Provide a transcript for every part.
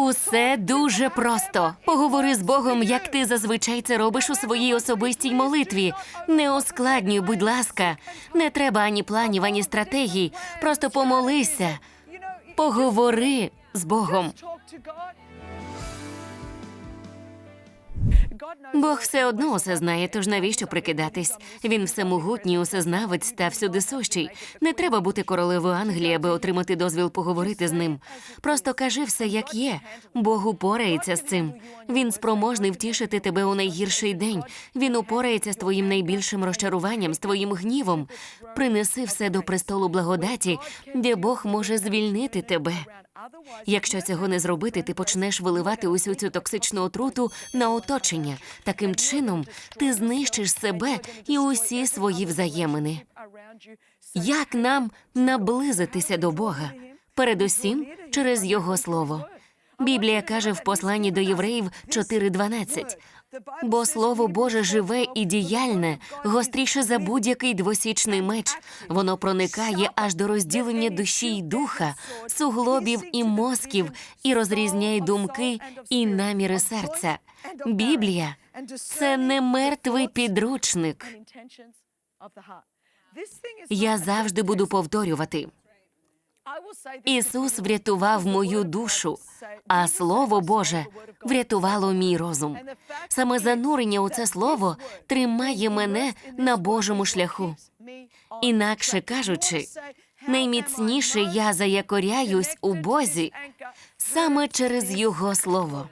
Усе дуже просто. Поговори з Богом, як ти зазвичай це робиш у своїй особистій молитві. Не ускладнюй, будь ласка. Не треба ані планів, ані стратегій. Просто помолися. Поговори з Богом. Бог все одно усе знає, тож навіщо прикидатись? Він всемогутній, усезнавець та всюди сущий. Не треба бути королевою Англії, аби отримати дозвіл поговорити з ним. Просто кажи все, як є. Бог упорається з цим. Він спроможний втішити тебе у найгірший день. Він упорається з твоїм найбільшим розчаруванням, з твоїм гнівом. Принеси все до престолу благодаті, де Бог може звільнити тебе. Якщо цього не зробити, ти почнеш виливати усю цю токсичну отруту на оточення. Таким чином, ти знищиш себе і усі свої взаємини. Як нам наблизитися до Бога? Передусім через Його слово. Біблія каже в посланні до євреїв 4.12, Бо слово Боже живе і діяльне, гостріше за будь-який двосічний меч. Воно проникає аж до розділення душі й духа, суглобів і мозків, і розрізняє думки і наміри серця. Біблія це не мертвий підручник. Я завжди буду повторювати. Ісус врятував мою душу, а Слово Боже врятувало мій розум. Саме занурення у це слово тримає мене на Божому шляху. Інакше кажучи, найміцніше я заякоряюсь у Бозі саме через Його слово.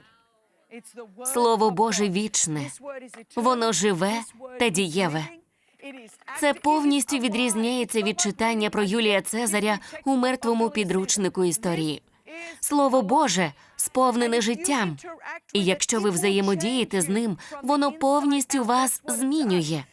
Слово Боже вічне, воно живе та дієве. Це повністю відрізняється від читання про Юлія Цезаря у мертвому підручнику історії. Слово Боже сповнене життям, і якщо ви взаємодієте з ним, воно повністю вас змінює.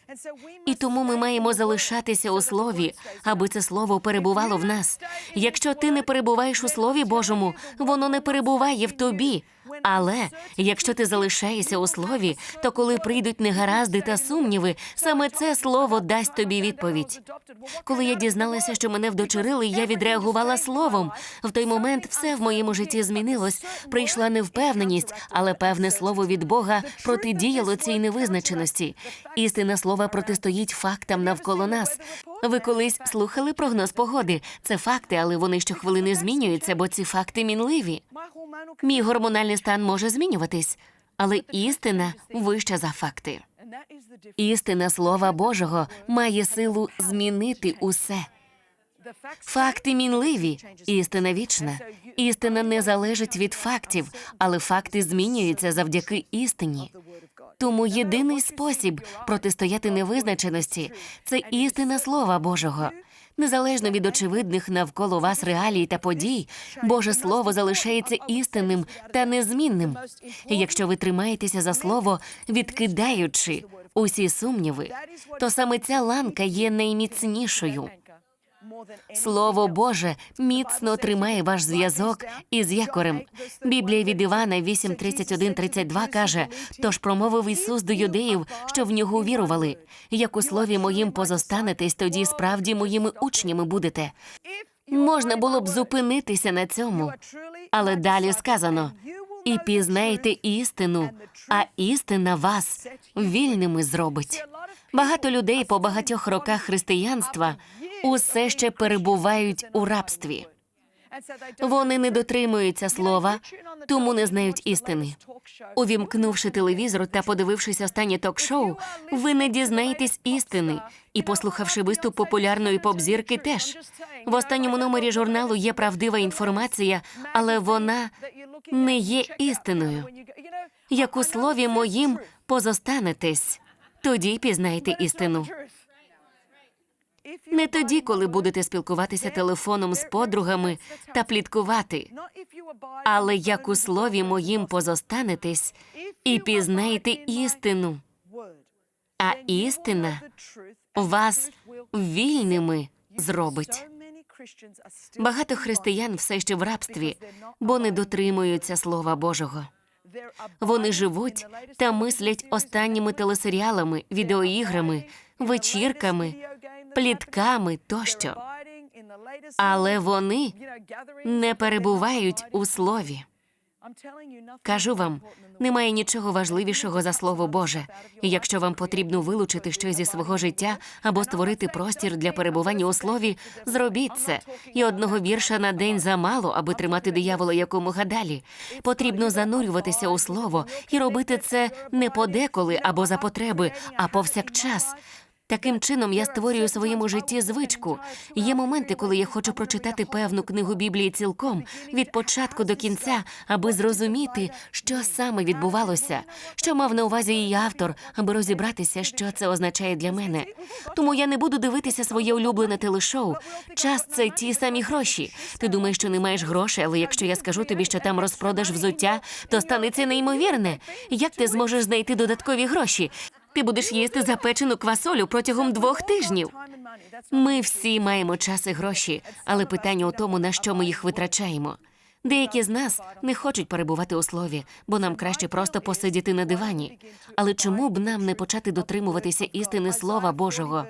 І тому ми маємо залишатися у слові, аби це слово перебувало в нас. Якщо ти не перебуваєш у Слові Божому, воно не перебуває в тобі. Але якщо ти залишаєшся у слові, то коли прийдуть негаразди та сумніви, саме це слово дасть тобі відповідь. Коли я дізналася, що мене вдочерили, я відреагувала словом. В той момент все в моєму житті змінилось. Прийшла невпевненість, але певне слово від Бога протидіяло цій невизначеності. Істина слова протистоїть фактам навколо нас. Ви колись слухали прогноз погоди. Це факти, але вони щохвилини змінюються, бо ці факти мінливі. Мій гормональний стан може змінюватись, але істина вища за факти. Істина Слова Божого має силу змінити усе. Факти мінливі, істина вічна. Істина не залежить від фактів, але факти змінюються завдяки істині. Тому єдиний спосіб протистояти невизначеності це істина Слова Божого. Незалежно від очевидних навколо вас реалій та подій, Боже Слово залишається істинним та незмінним. Якщо ви тримаєтеся за слово, відкидаючи усі сумніви, то саме ця ланка є найміцнішою. Слово Боже міцно тримає ваш зв'язок із якорем. Біблія від Івана 8.31-32 каже: тож промовив Ісус до юдеїв, що в нього вірували. Як у слові моїм позостанетесь, тоді справді моїми учнями будете. Можна було б зупинитися на цьому, але далі сказано: і пізнаєте істину, а істина вас вільними зробить. Багато людей по багатьох роках християнства усе ще перебувають у рабстві. Вони не дотримуються слова, тому не знають істини. Увімкнувши телевізор та подивившись останнє ток-шоу, ви не дізнаєтесь істини. І послухавши виступ популярної поп-зірки теж. В останньому номері журналу є правдива інформація, але вона не є істиною. Як у слові моїм позостанетесь, тоді пізнаєте істину. Не тоді, коли будете спілкуватися телефоном з подругами та пліткувати, але як у слові моїм позостанетесь і пізнаєте істину, а істина вас вільними зробить. Багато християн все ще в рабстві, бо не дотримуються Слова Божого. Вони живуть та мислять останніми телесеріалами, відеоіграми, вечірками, плітками тощо. Але вони не перебувають у слові. Кажу вам, немає нічого важливішого за слово Боже. І якщо вам потрібно вилучити щось зі свого життя або створити простір для перебування у слові, зробіть це. І одного вірша на день замало, аби тримати диявола якомога далі. Потрібно занурюватися у слово і робити це не подеколи або за потреби, а повсякчас. Таким чином я створюю у своєму житті звичку. Є моменти, коли я хочу прочитати певну книгу Біблії цілком від початку до кінця, аби зрозуміти, що саме відбувалося, що мав на увазі її автор, аби розібратися, що це означає для мене. Тому я не буду дивитися своє улюблене телешоу. Час це ті самі гроші. Ти думаєш, що не маєш грошей, але якщо я скажу тобі, що там розпродаж взуття, то станеться неймовірне. Як ти зможеш знайти додаткові гроші? Ти будеш їсти запечену квасолю протягом двох тижнів. Ми всі маємо час і гроші, але питання у тому, на що ми їх витрачаємо. Деякі з нас не хочуть перебувати у слові, бо нам краще просто посидіти на дивані. Але чому б нам не почати дотримуватися істини Слова Божого?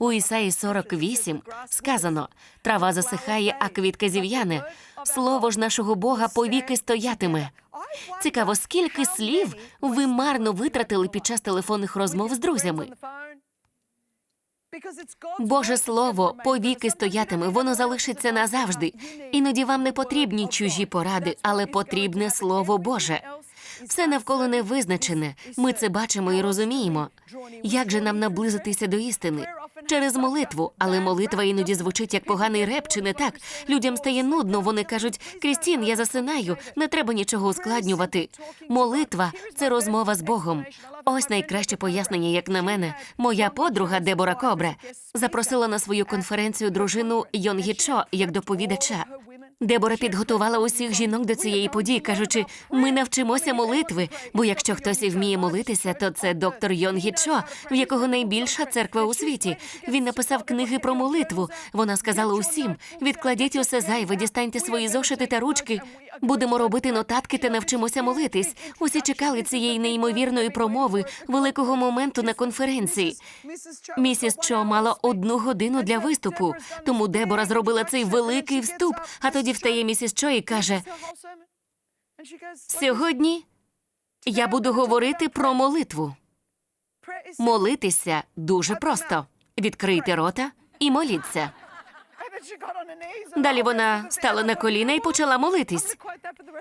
У Ісаї 48 сказано: трава засихає, а квітка зів'яне. Слово ж нашого Бога повіки стоятиме. Цікаво, скільки слів ви марно витратили під час телефонних розмов з друзями. Боже слово повіки стоятиме, воно залишиться назавжди. Іноді вам не потрібні чужі поради, але потрібне слово Боже. Все навколо не визначене. Ми це бачимо і розуміємо. Як же нам наблизитися до істини? Через молитву, але молитва іноді звучить як поганий реп, чи не так? Людям стає нудно. Вони кажуть: Крістін, я засинаю, не треба нічого ускладнювати. Молитва це розмова з Богом. Ось найкраще пояснення, як на мене. Моя подруга Дебора Кобре запросила на свою конференцію дружину Йонгі Чо як доповідача. Дебора підготувала усіх жінок до цієї події, кажучи: ми навчимося молитви, бо якщо хтось і вміє молитися, то це доктор Йонгі Чо, в якого найбільша церква у світі. Він написав книги про молитву. Вона сказала усім: відкладіть усе зайве, дістаньте свої зошити та ручки. Будемо робити нотатки та навчимося молитись. Усі чекали цієї неймовірної промови, великого моменту на конференції. Місіс Чо мала одну годину для виступу, тому Дебора зробила цей великий вступ. А тоді встає місіс Чо і каже: сьогодні я буду говорити про молитву. Молитися дуже просто. Відкрийте рота і моліться. Далі вона стала на коліна і почала молитись.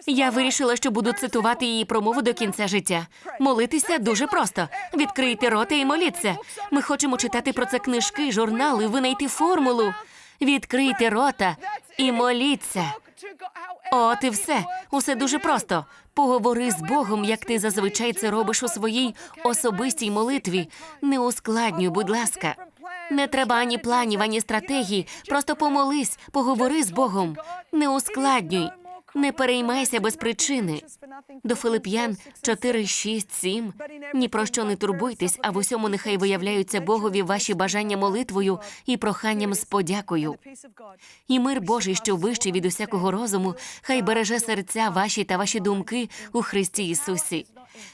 Я вирішила, що буду цитувати її промову до кінця життя. Молитися дуже просто. Відкрийте рота і моліться. Ми хочемо читати про це книжки, журнали, винайти формулу. Відкрийте рота і моліться. От і все. Усе дуже просто. Поговори з Богом, як ти зазвичай це робиш у своїй особистій молитві. Не ускладнюй, будь ласка. Не треба ані планів, ані стратегії. Просто помолись, поговори з Богом. Не ускладнюй. Не переймайся без причини. До Филип'ян 4, 6, 7. Ні про що не турбуйтесь, а в усьому нехай виявляються Богові ваші бажання молитвою і проханням з подякою. І мир Божий, що вищий від усякого розуму, хай береже серця ваші та ваші думки у Христі Ісусі.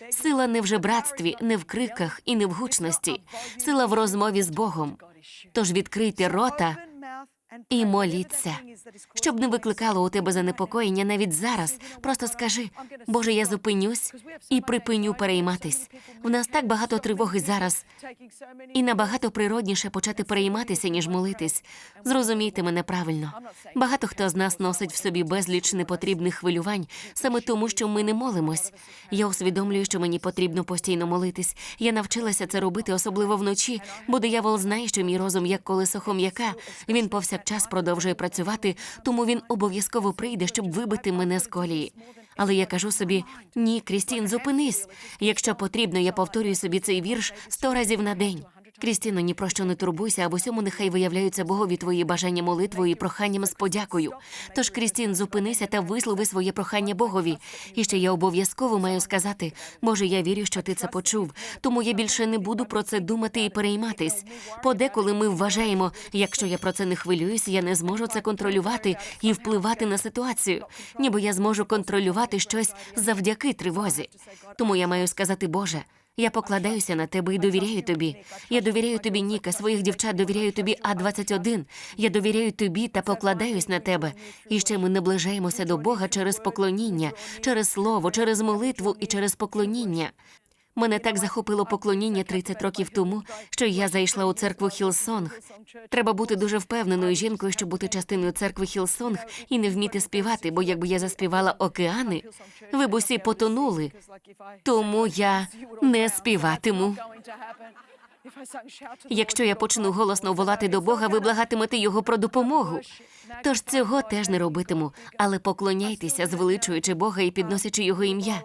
Сила не в жебратстві, не в криках і не в гучності, сила в розмові з Богом. Тож відкрийте рота і моліться, щоб не викликало у тебе занепокоєння навіть зараз. Просто скажи, Боже, я зупинюсь і припиню перейматись. В нас так багато тривоги зараз, і набагато природніше почати перейматися, ніж молитись. Зрозумійте мене правильно. Багато хто з нас носить в собі безліч непотрібних хвилювань, саме тому, що ми не молимось. Я усвідомлюю, що мені потрібно постійно молитись. Я навчилася це робити, особливо вночі, бо диявол знає, що мій розум як колесо хом'яка. Він повсякчас продовжує працювати, тому він обов'язково прийде, щоб вибити мене з колії. Але я кажу собі: ні, Крістін, зупинись. Якщо потрібно, я повторюю собі цей вірш сто разів на день. Крістіно, ні про що не турбуйся, а в усьому нехай виявляються Богові твої бажання молитвою і проханням з подякою. Тож, Крістін, зупинися та вислови своє прохання Богові. І ще я обов'язково маю сказати, Боже, я вірю, що ти це почув, тому я більше не буду про це думати і перейматись. Подеколи ми вважаємо, якщо я про це не хвилююсь, я не зможу це контролювати і впливати на ситуацію, ніби я зможу контролювати щось завдяки тривозі. Тому я маю сказати, Боже. Я покладаюся на тебе і довіряю тобі. Я довіряю тобі, Ніка, своїх дівчат довіряю тобі А21. Я довіряю тобі та покладаюсь на тебе. І ще ми наближаємося до Бога через поклоніння, через слово, через молитву і через поклоніння. Мене так захопило поклоніння 30 років тому, що я зайшла у церкву Хілсонг. Треба бути дуже впевненою жінкою, щоб бути частиною церкви Хілсонг і не вміти співати, бо якби я заспівала океани, ви б усі потонули. Тому я не співатиму. Якщо я почну голосно волати до Бога, ви благатимете його про допомогу. Тож цього теж не робитиму, але поклоняйтеся, звеличуючи Бога і підносячи його ім'я.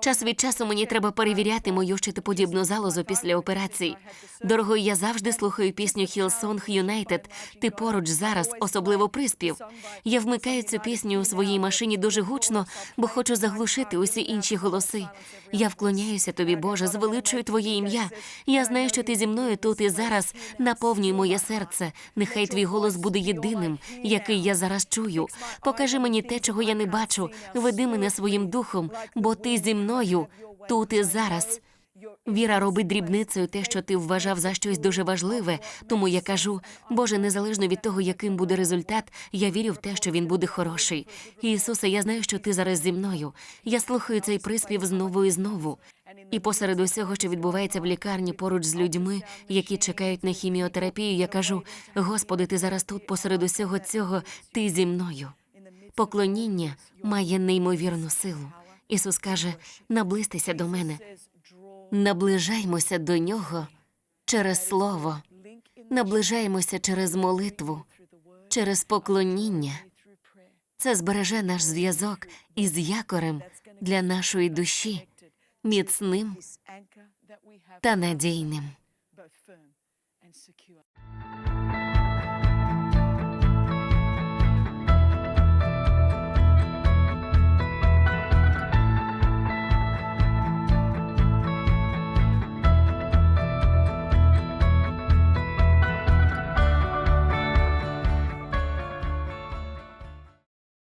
Час від часу мені треба перевіряти мою щитоподібну залозу після операції. Дорогою, я завжди слухаю пісню Hillsong United. Ти поруч зараз, особливо приспів. Я вмикаю цю пісню у своїй машині дуже гучно, бо хочу заглушити усі інші голоси. Я вклоняюся тобі, Боже, звеличую твоє ім'я. Я знаю, що ти зі мною тут і зараз. Наповнюй моє серце. Нехай твій голос буде єдиним, який я зараз чую. Покажи мені те, чого я не бачу. Веди мене своїм духом, бо ти зі мною тут і зараз. Віра робить дрібницею те, що ти вважав за щось дуже важливе. Тому я кажу, Боже, незалежно від того, яким буде результат, я вірю в те, що він буде хороший. Ісусе, я знаю, що ти зараз зі мною. Я слухаю цей приспів знову і знову. І посеред усього, що відбувається в лікарні поруч з людьми, які чекають на хіміотерапію, я кажу: Господи, ти зараз тут, посеред усього цього, ти зі мною. Поклоніння має неймовірну силу. Ісус каже: наблизьтеся до мене, наближаймося до нього через слово, наближаємося через молитву, через поклоніння. Це збереже наш зв'язок із якорем для нашої душі, міцним та надійним.